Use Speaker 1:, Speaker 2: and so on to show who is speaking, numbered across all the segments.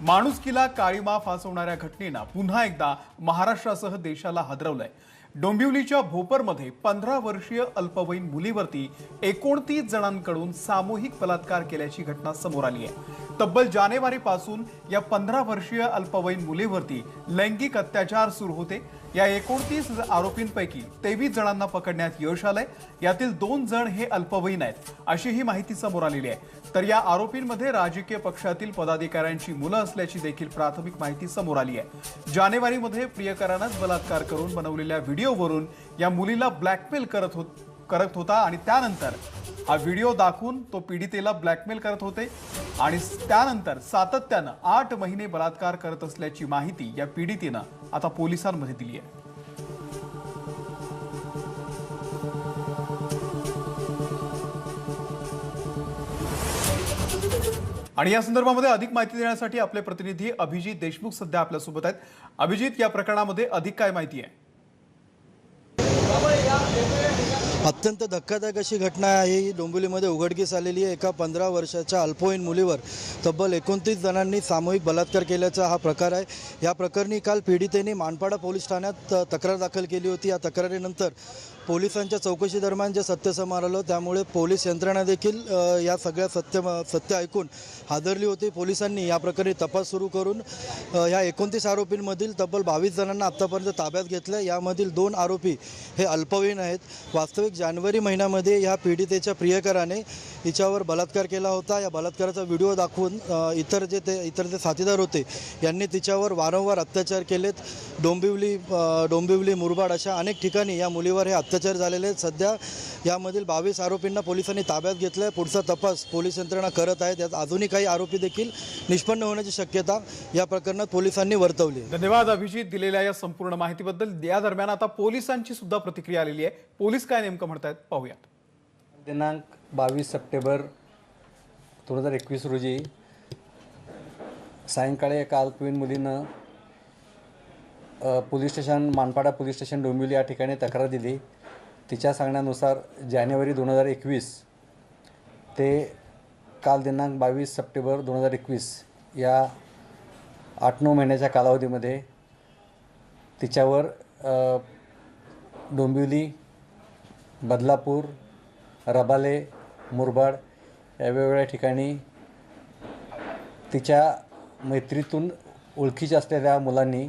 Speaker 1: माणुसकीला काळीमा फासवणाऱ्या घटनेनं पुन्हा एकदा महाराष्ट्रासह देशाला हादरवलंय. डोंबिवलीच्या भोपरमध्ये पंधरा वर्षीय अल्पवयीन मुलीवरती एकोणतीस जणांकडून सामूहिक बलात्कार केल्याची घटना समोर आली आहे. तब्बल जानेवारीपासून या पंधरा वर्षीय अल्पवयीन मुलीवरती लैंगिक अत्याचार सुरू होते. या एकोणतीस आरोपींपैकी तेवीस जणांना पकडण्यात यश आलंय. यातील दोन जण हे अल्पवयीन आहेत अशी ही माहिती समोर आलेली आहे. तर या आरोपींमध्ये राजकीय पक्षातील पदाधिकाऱ्यांची मुलं असल्याची देखील प्राथमिक माहिती समोर आली आहे. जानेवारीमध्ये प्रियकरानंच बलात्कार करून बनवलेल्या व्हिडिओवरून या मुलीला ब्लॅकमेल करत होत करत होता आणि त्यानंतर हा व्हिडिओ दाखवून तो पीडितेला ब्लॅकमेल करत होते आणि त्यानंतर सातत्यानं आठ महिने बलात्कार करत असल्याची माहिती या पीडितेनं आता पोलिसांमध्ये दिली आहे. आणि या संदर्भामध्ये अधिक माहिती देण्यासाठी आपले प्रतिनिधी अभिजित देशमुख सध्या आपल्यासोबत आहेत. अभिजित या प्रकरणामध्ये अधिक काय माहिती आहे?
Speaker 2: अत्यंत धक्कादायक अशी घटना आहे. ही डोंबिवलीमध्ये उघडकीस आलेली आहे. एका पंधरा वर्षाच्या अल्पवयीन मुलीवर तब्बल एकोणतीस जणांनी सामूहिक बलात्कार केल्याचा हा प्रकार आहे. या प्रकरणी काल पीडितेने मानपाडा पोलीस ठाण्यात तक्रार दाखल केली होती. या तक्रारीनंतर पोलिसांच्या चौकशी दरम्यान जे सत्य समोर आलं त्यामुळे पोलीस यंत्रणा देखील या सगळ्या सत्य सत्य ऐकून हादरली होती. पोलिसांनी या प्रकरणी तपास सुरू करून ह्या या एकोणतीस आरोपींमधील तब्बल बावीस जणांना आत्तापर्यंत ताब्यात घेतलं यामधील दोन आरोपी हे अल्पवयीन आहेत. वास्तविक जानेवारी महिन्यामध्ये ह्या पीडितेच्या प्रियकराने हिच्यावर बलात्कार केला होता. या बलात्काराचा व्हिडिओ दाखवून इतर जे ते इतर जे साथीदार होते यांनी तिच्यावर वारंवार अत्याचार केलेत. डोंबिवली डोंबिवली मुरबाड अशा अनेक ठिकाणी या मुलीवर हे अत्याचार झालेले आहेत. सध्या यामधील बावीस आरोपींना पोलिसांनी ताब्यात घेतलं आहे पुढचा तपास पोलीस यंत्रणा करत आहेत यात अजूनही काही आरोपी देखील निष्पन्न होण्याची शक्यता या प्रकरणात पोलिसांनी वर्तवली आहे.
Speaker 1: धन्यवाद अभिजित दिलेल्या या संपूर्ण माहितीबद्दल. या दरम्यान आता पोलिसांची सुद्धा प्रतिक्रिया आलेली आहे. पोलीस काय नेमकं म्हणतायत पाहूयात.
Speaker 3: दिनांक बावीस सप्टेंबर दोन हजार एकवीस रोजी सायंकाळी एका अल्पवयीन मुलीनं police station Manpada police station Dombivli या ठिकाणी तक्रार दिली. तिच्या सांगण्यानुसार जानेवारी दोन हजार एकवीस ते काल दिनांक बावीस सप्टेंबर दोन हजार एकवीस या आठ नऊ महिन्याच्या कालावधीमध्ये तिच्यावर डोंबिवली बदलापूर रबाले मुरबाड या वेगवेगळ्या ठिकाणी तिच्या मैत्रीतून ओळखीच्या असलेल्या मुलांनी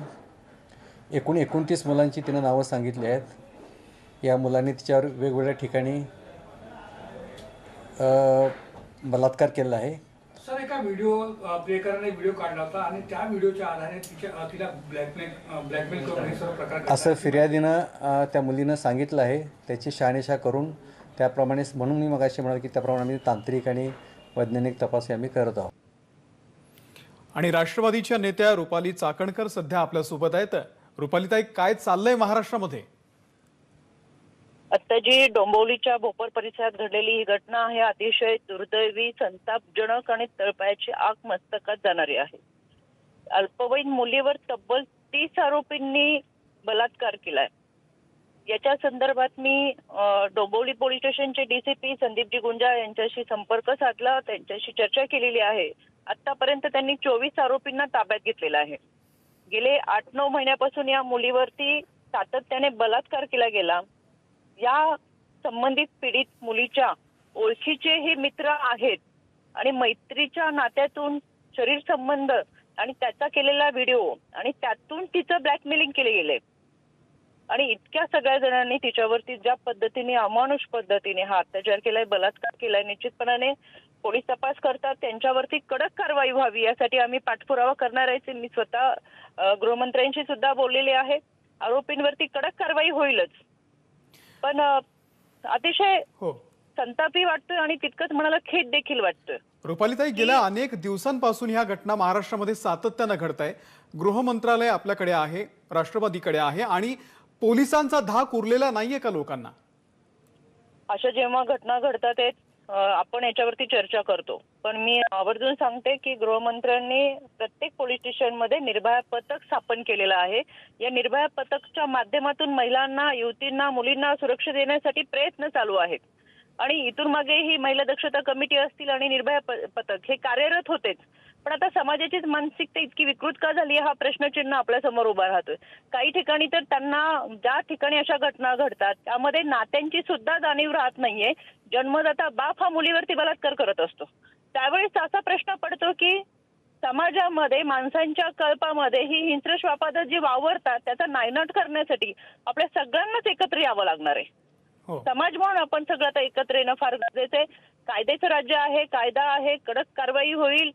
Speaker 3: एकूण एकोणतीस मुलांची तिनं नावं सांगितली आहेत. या मुलांनी तिच्यावर वेगवेगळ्या ठिकाणी बलात्कार केलेला आहे.
Speaker 4: सर एका व्हिडिओ प्रियकराने व्हिडिओ काढला होता आणि त्या व्हिडिओच्या आधारे तिच्या तिला ब्लॅकमेल ब्लॅकमेल करून हे सर्व प्रकार
Speaker 3: असं फिर्यादीनं त्या मुलीनं सांगितलं आहे. त्याची शहानिशा करून त्याप्रमाणे म्हणून मी मगाशी म्हणाल की त्याप्रमाणे आम्ही तांत्रिक आणि वैज्ञानिक तपास आम्ही करत आहोत.
Speaker 1: आणि राष्ट्रवादीच्या नेत्या रुपाली चाकणकर सध्या आपल्यासोबत आहेत. रुपालीताई काय चाललंय महाराष्ट्रामध्ये?
Speaker 5: आता जी डोंबिवलीच्या भोपर परिसरात घडलेली ही घटना आहे अतिशय दुर्दैवी संतापजनक आणि तळपायाची आग मस्तकात जाणारी आहे. अल्पवयीन मुलीवर तब्बल तीस आरोपींनी बलात्कार केलाय. याच्या संदर्भात मी अ, डोंबिवली पोलीस स्टेशनचे डीसीपी संदीपजी गुंजा यांच्याशी संपर्क साधला त्यांच्याशी चर्चा केलेली आहे. आतापर्यंत त्यांनी चोवीस आरोपींना ताब्यात घेतलेला आहे. गेले आठ नऊ महिन्यापासून या मुलीवरती सातत्याने बलात्कार केला गेला. या संबंधित पीडित मुलीच्या ओळखीचे हे मित्र आहेत आणि मैत्रीच्या नात्यातून शरीर संबंध आणि त्याचा केलेला व्हिडिओ आणि त्यातून तिचं ब्लॅकमेलिंग केले गेले. आणि इतक्या सगळ्या जणांनी तिच्यावरती ज्या पद्धतीने अमानुष पद्धतीने हा अत्याचार केलाय बलात्कार केलाय निश्चितपणाने पोलीस तपास करतात त्यांच्यावरती कडक कारवाई व्हावी यासाठी आम्ही पाठपुरावा करणार आहे मी स्वतः गृहमंत्र्यांशी सुद्धा बोललेले आहे. आरोपींवरती कडक कारवाई होईलच. पण अ, अतिशय
Speaker 1: हो.
Speaker 5: संतापही वाटतोय आणि तितकंच म्हणाला खेद देखील वाटतोय.
Speaker 1: रुपालीताई गेल्या अनेक दिवसांपासून ह्या घटना महाराष्ट्रामध्ये सातत्यानं घडत आहे गृह मंत्रालय आपल्याकडे आहे राष्ट्रवादीकडे आहे आणि पोलिसांचा धाक उरलेला नाहीये का लोकांना?
Speaker 5: अशा जेव्हा घटना घडतात अ, आपण याच्यावरती चर्चा करतो. पण मी आवर्जून सांगते की गृहमंत्र्यांनी प्रत्येक पोलीस स्टेशनमध्ये निर्भया पथक स्थापन केलेलं आहे. या निर्भया पथकच्या माध्यमातून महिलांना युवतींना मुलींना सुरक्षा देण्यासाठी प्रयत्न चालू आहेत. आणि इथून मागे ही महिला दक्षता कमिटी असतील आणि निर्भया पथक हे कार्यरत होतेच. पण आता समाजाचीच मानसिकता इतकी विकृत का झाली हा प्रश्नचिन्ह आपल्यासमोर उभा राहतोय. काही ठिकाणी तर त्यांना ज्या ठिकाणी अशा घटना घडतात त्यामध्ये नात्यांची सुद्धा जाणीव राहत नाहीये. जन्मदाता बाप हा मुलीवरती बलात्कार करत असतो. त्यावेळेस असा प्रश्न पडतो की समाजामध्ये माणसांच्या कल्पामध्ये ही हिंस्रश्वापाद जी वावरतात त्याचा नायनाट करण्यासाठी आपल्या सगळ्यांनाच एकत्र यावं लागणार आहे.
Speaker 1: हो.
Speaker 5: समाज म्हणून आपण सगळं आता एकत्र येणं फार गरजेचं आहे. कायद्याचं राज्य आहे कायदा आहे कडक कारवाई होईल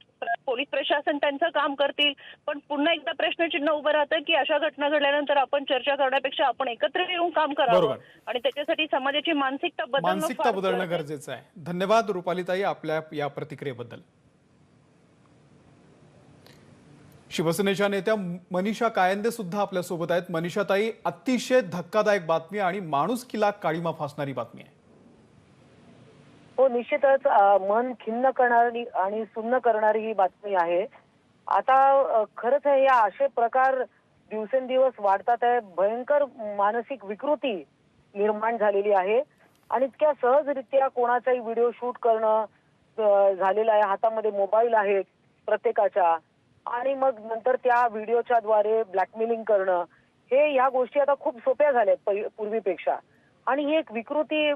Speaker 5: पोलीस प्रशासन त्यांचं काम करतील. पण पुन्हा एकदा प्रश्नचिन्ह उभं राहतं की अशा घटना घडल्यानंतर आपण चर्चा करण्यापेक्षा आपण एकत्र येऊन काम करावं. आणि त्याच्यासाठी समाजाची मानसिकता बदलणं
Speaker 1: मानसिकता बदलणं
Speaker 5: गरजेचं आहे.
Speaker 1: धन्यवाद रुपालीताई आपल्या या प्रतिक्रियेबद्दल. शिवसेनेच्या नेत्या मनीषा कायंदे सुद्धा आपल्यासोबत आहेत. मनीषाताई अतिशय धक्कादायक बातमी आणि माणुसकीला काळीमा फासणारी बातमी आहे.
Speaker 6: हो निश्चितच मन खिन्न करणारी आणि सुन्न करणारी ही बातमी आहे. आता खरंच हे असे प्रकार दिवसेंदिवस वाढतात आहे. भयंकर मानसिक विकृती निर्माण झालेली आहे. आणि इतक्या सहजरित्या कोणाचाही व्हिडिओ शूट करणं झालेलं आहे. हातामध्ये मोबाईल आहे प्रत्येकाच्या. आणि मग नंतर त्या व्हिडिओच्या द्वारे ब्लॅकमेलिंग करणं हे ह्या गोष्टी आता खूप सोप्या झाल्या पूर्वीपेक्षा. आणि ही एक विकृती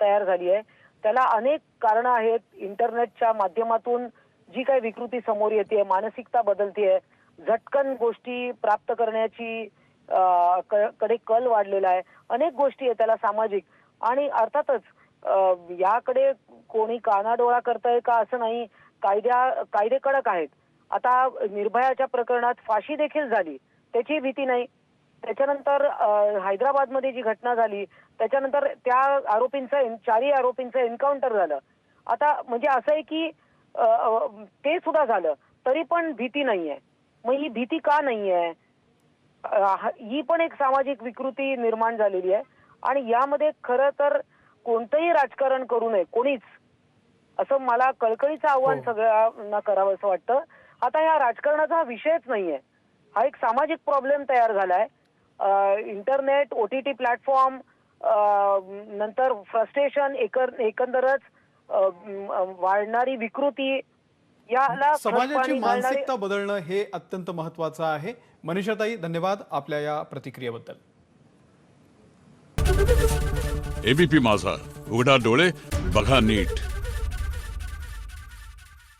Speaker 6: तयार झाली आहे. त्याला अनेक कारणं आहेत. इंटरनेटच्या माध्यमातून जी काही विकृती समोर येते मानसिकता बदलतीये झटकन गोष्टी प्राप्त करण्याची कडे कल वाढलेला आहे. अनेक गोष्टी आहेत त्याला सामाजिक. आणि अर्थातच याकडे कोणी कानाडोळा करताय का असं नाही कायद्या कायदे कडक आहेत. आता निर्भयाच्या प्रकरणात फाशी देखील झाली. त्याची भीती नाही. त्याच्यानंतर हैदराबादमध्ये जी घटना झाली त्याच्यानंतर त्या आरोपींचं चारही आरोपींचं एन्काउंटर झालं. आता म्हणजे असं आहे की ते सुद्धा झालं तरी पण भीती नाहीये. मग ही भीती का नाहीये? अ, ह- पण एक सामाजिक विकृती निर्माण झालेली आहे. आणि यामध्ये खरं तर कोणतंही राजकारण करू नये कोणीच असं मला कळकळीचं आव्हान
Speaker 1: हो.
Speaker 6: सगळ्यांना करावं असं वाटतं. आता या राजकारणाचा हा विषयच नाहीये. हा एक सामाजिक प्रॉब्लेम तयार झालाय. इंटरनेट ओटीटी प्लॅटफॉर्म नंतर फ्रस्ट्रेशन एकंदरच वाढणारी विकृती याला
Speaker 1: समाजाची मानसिकता बदलणं हे अत्यंत महत्वाचं आहे. मनीषाताई धन्यवाद आपल्या या प्रतिक्रियेबद्दल.
Speaker 7: एबीपी माझा. उघडा डोळे बघा नीट.